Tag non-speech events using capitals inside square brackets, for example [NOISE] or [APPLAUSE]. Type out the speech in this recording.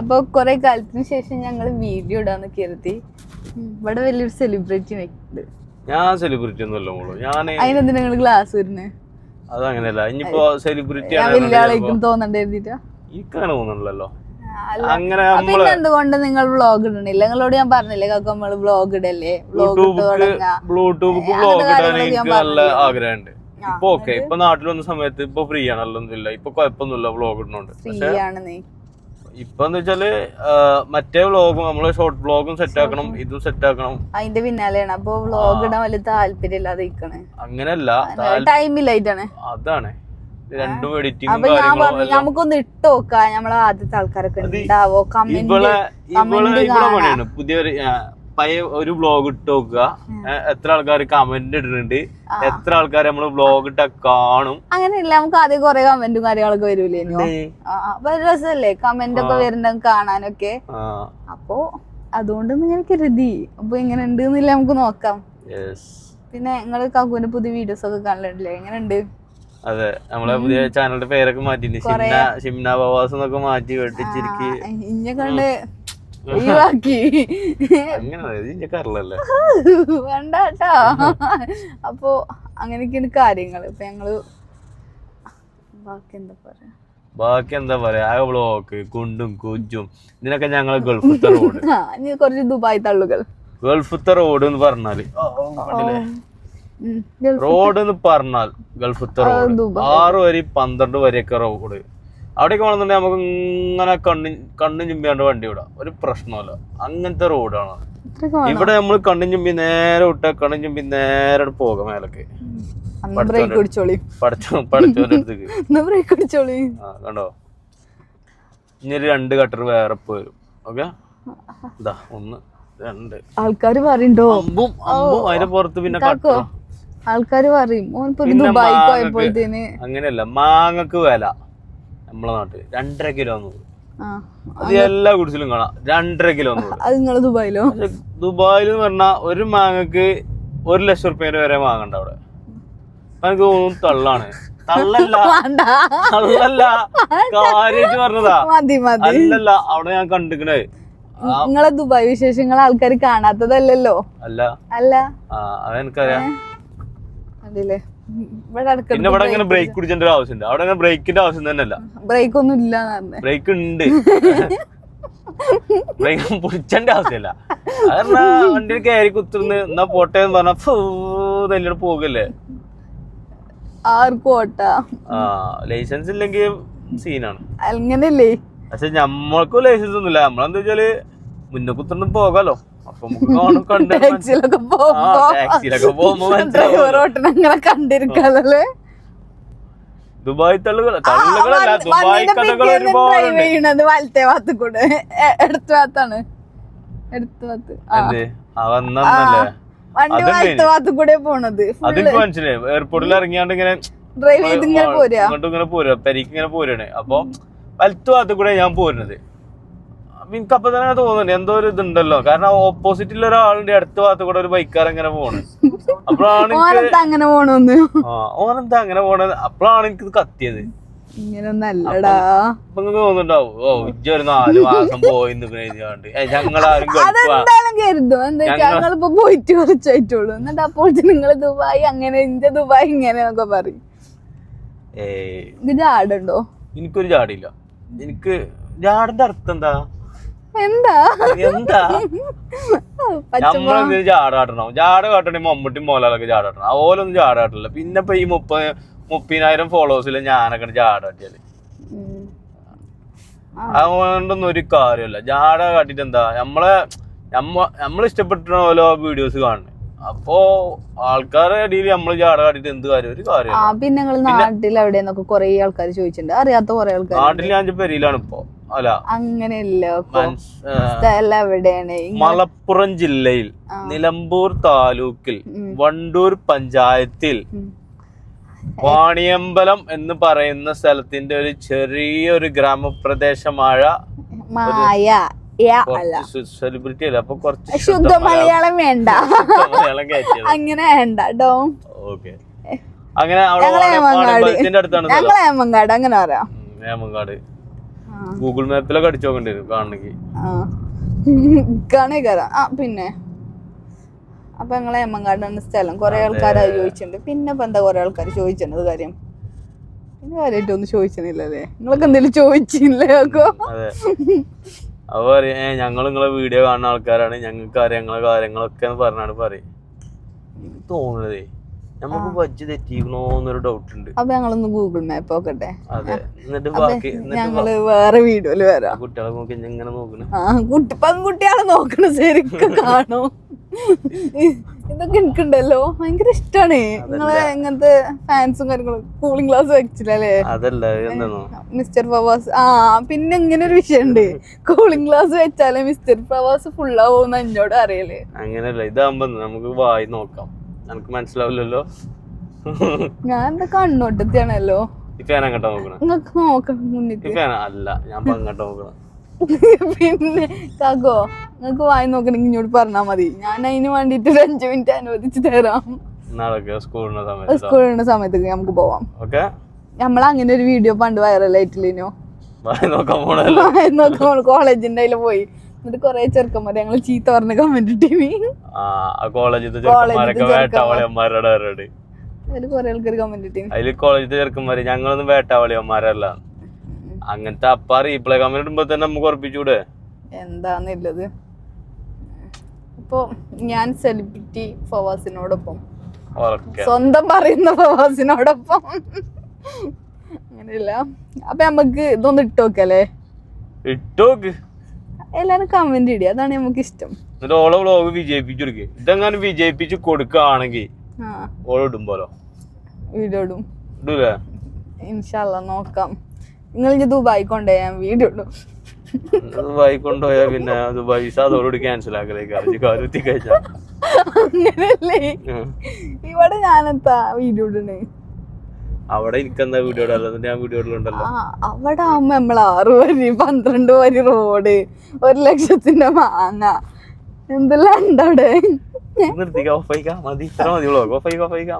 അപ്പൊ കൊറേ കാലത്തിന് ശേഷം ഞങ്ങൾ വീഡിയോ ഇടാന്ന് കരുതി. ഇവിടെ വലിയൊരു സെലിബ്രിറ്റി ഉണ്ട് ഞാൻ സെലിബ്രിറ്റി ഒന്നുമല്ല മോൾ. ഞാൻ അതിനെന്തിനാ നിങ്ങൾ ഗ്ലാസ് വരുന്നത് അതങ്ങനെയല്ല ഇനിയിപ്പോ സെലിബ്രിറ്റി ഞാൻ വലിയ ആളേക്കും തോന്നണ്ട കരുതിട്ടാ. എനിക്കങ്ങനെ അല്ല. അങ്ങനെ പിന്നെ എന്തുകൊണ്ട് നിങ്ങൾ വ്ളോഗ് ഇടണില്ല? നിങ്ങളോട് ഞാൻ പറഞ്ഞില്ലേ കാക്ക നമ്മൾ വ്ളോഗ് ഇടല്ലേ? വ്ളോഗ് ബ്ലൂടൂബ് ബ്ലോഗ് ഇടാൻ എനിക്ക് നല്ല ആഗ്രഹമുണ്ട്. ഇപ്പൊ ഓക്കെ ഇപ്പൊ നാട്ടിൽ വന്ന സമയത്ത് ഇപ്പൊ ഫ്രീ ആണല്ലോ അല്ലൊന്നുമില്ല ഇപ്പൊ കുഴപ്പമൊന്നുമില്ല ബ്ലോഗ് ഇടുന്നുണ്ട്. ഫ്രീ ആണ് നീ ഇപ്പൊ എന്ന് വെച്ചാൽ മറ്റേ വ്ലോഗും നമ്മൾ ഷോർട്ട് വ്ലോഗും സെറ്റ് ആക്കണം ഇതും സെറ്റ് ആക്കണം. അതിന്റെ പിന്നാലെയാണ്. അപ്പൊ വ്ളോഗ് ഇടാൻ വലിയ താല്പര്യം ഇല്ലാതെ അങ്ങനല്ല ടൈമില്ലായിട്ടാണ് അതാണ്. രണ്ടും എഡിറ്റിംഗ് നമുക്കൊന്ന് ഇട്ട് നോക്കാം നമ്മളെ ആദ്യത്തെ ആൾക്കാരൊക്കെ ഉണ്ടാവോ കമന്റ് ഇവളെ പഴയ ഒരു വ്ലോഗ് ഇട്ട് നോക്കുക. എത്ര ആൾക്കാർ കമന്റ് ഇടുന്നുണ്ട്. എത്ര ആൾക്കാർ നമ്മൾ വ്ലോഗ് ഇട്ട കാണും. അങ്ങനെയല്ല നമുക്ക് ആദ്യം കൊറേ കമന്റും കാര്യങ്ങളൊക്കെ വരൂലേ രസല്ലേ അപ്പൊ ഒരു രസമല്ലേ കമന്റ് ഒക്കെ വരുന്ന കാണാനൊക്കെ? അപ്പൊ അതുകൊണ്ട് ഇങ്ങനെ കരുതി. അപ്പൊ എങ്ങനെ ഉണ്ട് എന്നില്ല നമുക്ക് നോക്കാം. പിന്നെ നിങ്ങൾ കാക്കുവിന്റെ പുതിയ വീഡിയോസ് ഒക്കെ കാണലുണ്ടല്ലേ എങ്ങനെ ഉണ്ട് അതെ നമ്മളെ പുതിയ ചാനലിന്റെ പേരൊക്കെ മാറ്റി ഷിംന ഷിംന ബവാസ് എന്നൊക്കെ മാറ്റി വെട്ടിച്ചിരിക്ക്. കണ്ട് ഒഴിവാക്കി. അങ്ങനെ ഇതിന്റെ കറലല്ലേ വേണ്ട കേട്ടോ അപ്പൊ അങ്ങനെയൊക്കെയാണ് കാര്യങ്ങൾ ഇപ്പൊ ഞങ്ങൾ ബാക്കി എന്താ പറയാ? ബാക്കി എന്താ പറയാ? ആ ബ്ലോക്ക് കുണ്ടും കുജും ഇതിനൊക്കെ ഞങ്ങൾ ഗൾഫത്തെ റോഡ്. കുറച്ച് ദുബായ് തള്ളുകൾ. ഗൾഫത്തെ റോഡ് എന്ന് പറഞ്ഞാൽ. റോഡ് എന്ന് പറഞ്ഞാൽ ഗൾഫത്തെ റോഡ്. ആറ് വരി പന്ത്രണ്ട് വരെയൊക്കെ റോഡ്. അവിടേക്ക് വേണമെന്നുണ്ടെങ്കിൽ നമുക്ക് ഇങ്ങനെ കണ്ണും കണ്ണും ചുമ്പിയാണ്ട് വണ്ടി വിടാം. ഒരു പ്രശ്നമല്ല അങ്ങനത്തെ റോഡാണ് ഇവിടെ നമ്മൾ കണ്ണും ചുമ്പി നേരെ വിട്ട കണ്ണും ചുമ്പി നേരെ പോകാം മേലക്ക്. [LAUGHS] കണ്ടോ? ഇനി രണ്ട് കട്ടർ വേറെ പോരും ഓക്കെ ഇതാ ഒന്ന് രണ്ട്. ആൾക്കാര് പറയണ്ടോ? അമ്പും അമ്പും അതിന്റെ പുറത്ത് പിന്നെ ആൾക്കാര് പറയും അങ്ങനെയല്ല മാങ്ങക്ക് വില. നമ്മളെ നാട്ടിൽ. രണ്ടര കിലോ നൂറ്. അത് എല്ലാ കുടിച്ചിലും കാണാം. രണ്ടര കിലോ നൂറ്. അത് നിങ്ങൾ ദുബായിലോ? ദുബായിൽ എന്ന് പറഞ്ഞാൽ ഒരു മാങ്ങക്ക് ഒരു ലക്ഷം റുപ്യ വരെ മാങ്ങണ്ട അവിടെ. എനിക്ക് തോന്നുന്നു തള്ളാണ്. തള്ളല്ല. [LAUGHS] തള്ളല്ല. കാര്യമായിട്ട് പറഞ്ഞതാ. അല്ലല്ല അവിടെ ഞാൻ കണ്ടിക്കണേ. നിങ്ങളെ ദുബായ് വിശേഷങ്ങൾ ആൾക്കാർ കാണാത്തതല്ലല്ലോ? അല്ല. അല്ല. അതെനിക്കറിയാം. അതില്ലേ? പിന്നെ ഇവിടെ ഇങ്ങനെ ബ്രേക്ക് കുടിക്കേണ്ട ഒരു ആവശ്യമുണ്ട്. അവിടെ അങ്ങനെ ബ്രേക്കിന്റെ ആവശ്യം തന്നെ അല്ല ബ്രേക്ക് ഒന്നും ഇല്ല ബ്രേക്ക് ഉണ്ട്. ബ്രേക്ക് പിടിച്ചേണ്ട ആവശ്യമില്ല. കാരണം വണ്ടി കയറി കുത്തുന്ന് എന്നാ പോട്ടെ എന്ന് പറഞ്ഞ നെല്ലോട് പോകല്ലേ ആർക്കും ആ ലൈസൻസ് ഇല്ലെങ്കിൽ സീനാണ് അങ്ങനല്ലേ പക്ഷെ നമ്മൾക്കും ലൈസൻസ് ഒന്നുമില്ല. നമ്മളെന്താ വെച്ചാൽ മുന്നേ കുത്തുന്നു പോകാലോ. ടാക്സിയിലൊക്കെ [LAUGHS] പോകുമ്പോ ഓട്ടണ അങ്ങനെ കണ്ടിരിക്കാതല്ലേ ദുബായ് തള്ളുകളല്ല ദുബായ് കഥകൾ ഡ്രൈവ് വലത്തെ ഭാഗത്ത് കൂടെ. എ- ഇടത്ത് ഭാഗത്താണ്. ഇടത്ത് ഭാഗത്ത്. വണ്ടി വലത്തെ ഭാഗത്ത് കൂടെ പോണത്. അതെനിക്ക് മനസ്സിലായി. എയർപോർട്ടിൽ ഇറങ്ങിയാണ്ട് ഇങ്ങനെ ഡ്രൈവ് ചെയ്ത് ഇങ്ങനെ പോരാ? ഇങ്ങനെ പോരുക പെരിക്ക് ഇങ്ങനെ പോരാണ്. അപ്പൊ വലത്തു ഭാഗത്ത് കൂടെ ഞാൻ പോരുന്നത്. എനിക്ക് അപ്പൊ തന്നെ തോന്നുന്നുണ്ട്. എന്തോ ഒരു ഇതുണ്ടല്ലോ. കാരണം ഓപ്പോസിറ്റിൽ ഒരാളുടെ അടുത്ത ഭാഗത്ത് കൂടെ ഒരു ബൈക്കാർ അങ്ങനെ പോണ്. അപ്പോഴാണ് അങ്ങനെ പോണെന്ന്? ആ ഓനെന്താ അങ്ങനെ പോണത്? അപ്പോഴാണ് എനിക്ക് കത്തിയത്. ഇങ്ങനെ നല്ലടാ. അപ്പൊ നിങ്ങൾക്ക് തോന്നുന്നുണ്ടാവും. ഓ ഇജ്ജ ഒരു നാല് മാസം പോയി നിൽക്കണേണ്ട് ഞങ്ങളാരും ഗൾഫ്. അതെന്തായാലും കരുതും? എന്താ വെച്ചാൽ ഞങ്ങളിപ്പോ പോയിട്ട് കുറച്ചായിട്ടുള്ളൂ. എന്നിട്ട് അപ്പോൾ നിങ്ങൾ ദുബായ് അങ്ങനെ ദുബായ് ഇങ്ങനെ എന്നൊക്കെ പറയും ഇത് ജാടുണ്ടോ? എനിക്കൊരു ജാടില്ല. എനിക്ക് ജാടിന്റെ അർത്ഥം എന്താ? എന്താ? എന്താ? നമ്മളെന്തിനു ജാടാട്ടണം? ജാട കാട്ടണേ മമ്മൂട്ടി മോലാലൊക്കെ ചാടാട്ടണം അതുപോലൊന്നും ചാടാട്ടില്ല പിന്നെ ഇപ്പൊ ഈ മുപ്പ മുപ്പതിനായിരം ഫോളോവേഴ്സിൽ ഞാനൊക്കെ ഉം. അതുകൊണ്ടൊന്നും ഒരു കാര്യമല്ല. ജാട കാട്ടിട്ട് എന്താ? നമ്മളെ നമ്മ നമ്മൾ ഇഷ്ടപ്പെട്ട പോലെ വീഡിയോസ് കാണുന്നത്. അപ്പോ ആൾക്കാരെ ഇടയിൽ നമ്മൾ ജാട കാട്ടിട്ട് എന്ത് കാര്യം? ഒരു കാര്യം പിന്നെ നാട്ടിൽ എവിടെയെന്നൊക്കെ കൊറേ ആൾക്കാർ ചോദിച്ചിട്ടുണ്ട്. അറിയാത്ത കൊറേ ആൾക്കാർ നാട്ടിൽ ഞാൻ പെരിയിലാണ് ഇപ്പോ. അല്ല. അങ്ങനെയല്ല. സ്ഥലം എവിടെയാണ്? മലപ്പുറം ജില്ലയിൽ നിലമ്പൂർ താലൂക്കിൽ വണ്ടൂർ പഞ്ചായത്തിൽ വാണിയമ്പലം എന്ന് പറയുന്ന സ്ഥലത്തിന്റെ ഒരു ചെറിയൊരു ഗ്രാമപ്രദേശമായ സെലിബ്രിറ്റി അല്ല. അപ്പൊ കുറച്ച് [LAUGHS] ശുദ്ധ മലയാളം. വേണ്ട. അങ്ങനെ വേണ്ട ഡോം. ഓക്കെ. അങ്ങനെ അവിടെ അടുത്താണ് ഞങ്ങളെ അങ്ങനെ പറയാം. ഗൂഗിൾ മാപ്പിലൊക്കെ അടിച്ചു നോക്കേണ്ടി വരും കാണണമെങ്കിൽ. ആ. കാണേക്കാരം ആ പിന്നെ. അപ്പൊ ഞങ്ങളെ എമ്മങ്കാടാണ് സ്ഥലം. കുറെ ആൾക്കാർ അത് ചോദിച്ചിട്ടുണ്ട്. പിന്നെ ഇപ്പൊ എന്താ കുറെ ആൾക്കാർ ചോദിച്ചിട്ടുണ്ട് കാര്യം? പിന്നെ കാര്യമായിട്ട് ഒന്നും ചോദിച്ചിട്ടില്ലല്ലേ? നിങ്ങളൊക്കെ എന്തെങ്കിലും ചോദിച്ചില്ലേ അതെ. അപ്പൊ പറയും ഞങ്ങൾ നിങ്ങളെ വീഡിയോ കാണുന്ന ആൾക്കാരാണ്. ഞങ്ങൾക്ക് അറിയാം ഞങ്ങളെ കാര്യങ്ങളൊക്കെ പറഞ്ഞാണ് പറയും. എനിക്ക് തോന്നുന്നതേ നമുക്ക് ബജ്ജ് തെറ്റിക്കണോ എന്നൊരു ഡൗട്ട് ഉണ്ട്. അപ്പൊ ഞങ്ങളൊന്ന് ഗൂഗിൾ മാപ്പ് നോക്കട്ടെ. അതെ. എന്നിട്ട് ബാക്കി ഞങ്ങൾ വേറെ വീഡിയോയിൽ വരാം. കുട്ടികളെ നോക്കി ഇങ്ങനെ നോക്കണ? ആ കുട്ടി പെൺകുട്ടികളെ നോക്കണ ശരിക്കും [LAUGHS] കാണോ. ഇതൊക്കെ എനിക്കുണ്ടല്ലോ. ഭയങ്കര ഇഷ്ടാണ്. നിങ്ങളെ എങ്ങനത്തെ ഫാൻസും കാര്യങ്ങളും കൂളിംഗ് ഗ്ലാസ് വെച്ചില്ലല്ലേ അതല്ല മിസ്റ്റർ ഫവാസ്. ആ പിന്നെ ഇങ്ങനെ ഒരു വിഷയമുണ്ട് കൂളിംഗ് ഗ്ലാസ് വെച്ചാലേ മിസ്റ്റർ ഫവാസ് ഫുള്ളാവോന്ന് എന്നോട് അറിയൽ. അങ്ങനെയല്ല ഇതാകുമ്പോ നമുക്ക് വായി നോക്കാം. എനിക്ക് മനസ്സിലാവില്ലല്ലോ. ഞാൻ എന്താ കണ്ണോട്ടത്തിയാണല്ലോ? ഇപ്പൊ ഞാൻ അങ്ങോട്ടാ നോക്കണ. നിങ്ങൾക്ക് നോക്കണം മുന്നിട്ട് ഫാൻ അല്ല ഞാൻ അങ്ങോട്ട് നോക്കണം. പിന്നെ കാക്കോ നിങ്ങക്ക് വായി നോക്കണെങ്കിൽ ഇങ്ങോട്ട് പറഞ്ഞാ മതി. ഞാൻ അതിന് വേണ്ടിട്ട് ഒരു അഞ്ചു മിനിറ്റ് അനുവദിച്ചു തരാം. സ്കൂളിന്റെ സമയത്ത് നമുക്ക് പോവാം. ഓക്കെ? നമ്മൾ അങ്ങനെ ഒരു വീഡിയോ പണ്ട് വൈറലായിട്ടില്ലേനോ നോക്കാൻ നോക്കുമ്പോൾ കോളേജിന്റെ അതിൽ പോയി. എന്നിട്ട് കൊറേ ചെറുക്കന്മാർ ഞങ്ങൾ ചീത്ത പറഞ്ഞ കമന്റ് ടീമി കോളേജിലത്തെ ചെറുക്കന്മാരൊക്കെ വേട്ടാവളിയന്മാരുടെ അവരോട് കൊറേ ആൾക്കാർ കമന്റ് ടീം അതിൽ കോളേജിലത്തെ ചെറുക്കന്മാര് ഞങ്ങളൊന്നും വേട്ടാവളിയന്മാരല്ല. അങ്ങനത്തെ അപ്പ റീപ്ലൈ കമന്റ് ഇടുമ്പോ തന്നെ നമുക്ക് ഉറപ്പിച്ചൂടെ? എന്താന്നുള്ളത്. ഇപ്പോ ഞാൻ സെലിബ്രിറ്റി ഫവാസിനോടൊപ്പം. സ്വന്തം പറയുന്ന ഫവാസിനോടൊപ്പം. അങ്ങനെയല്ല. അപ്പൊ നമുക്ക് ഇതൊന്ന് ഇട്ടോക്കല്ലേ ഇട്ടോക്ക്. എല്ലാരും കമന്റ് ഇടുക അതാണ് നമുക്ക് ഇഷ്ടം എന്നിട്ട് ഓളെ വ്ളോഗ് വിജയിപ്പിച്ചു കൊടുക്കുക ഇതെങ്ങനെ വിജയിപ്പിച്ച് കൊടുക്കുകയാണെങ്കിൽ ഓൾ ഇടുമ്പോലോ വീഡിയോ ഇടും. ഇടൂലേ? ഇൻഷാല്ല നോക്കാം. നിങ്ങൾ ഇനി ദുബായി കൊണ്ടുപോയാ ഞാൻ വീഡിയോ ഇടും. ദുബായി കൊണ്ടുപോയാ പിന്നെ ദുബായ് വിസ അതോടുകൂടി ക്യാൻസൽ ആക്കലേക്കാരുത്തി കഴിച്ചാ അങ്ങനല്ലേ? ഇവിടെ ഞാനെത്താ വീഡിയോ ഇടണേ? അവിടെ എനിക്കെന്താ വീഡിയോ ഇടാലോ ഞാൻ വീഡിയോ ഇടലുണ്ടല്ലോ അവിടെ ആവുമ്പോ നമ്മൾ ആറ് വരി പന്ത്രണ്ട് വരി റോഡ് ഒരു ലക്ഷത്തിന്റെ മാങ്ങ. എന്തെല്ലാം ഉണ്ടവിടെ നിർത്തിക്കാം ഓഫായിക്കാം മതി. ഇത്ര മതി വ്ളോഗ് ഓഫായിക്കാം ഓഫായിക്കാം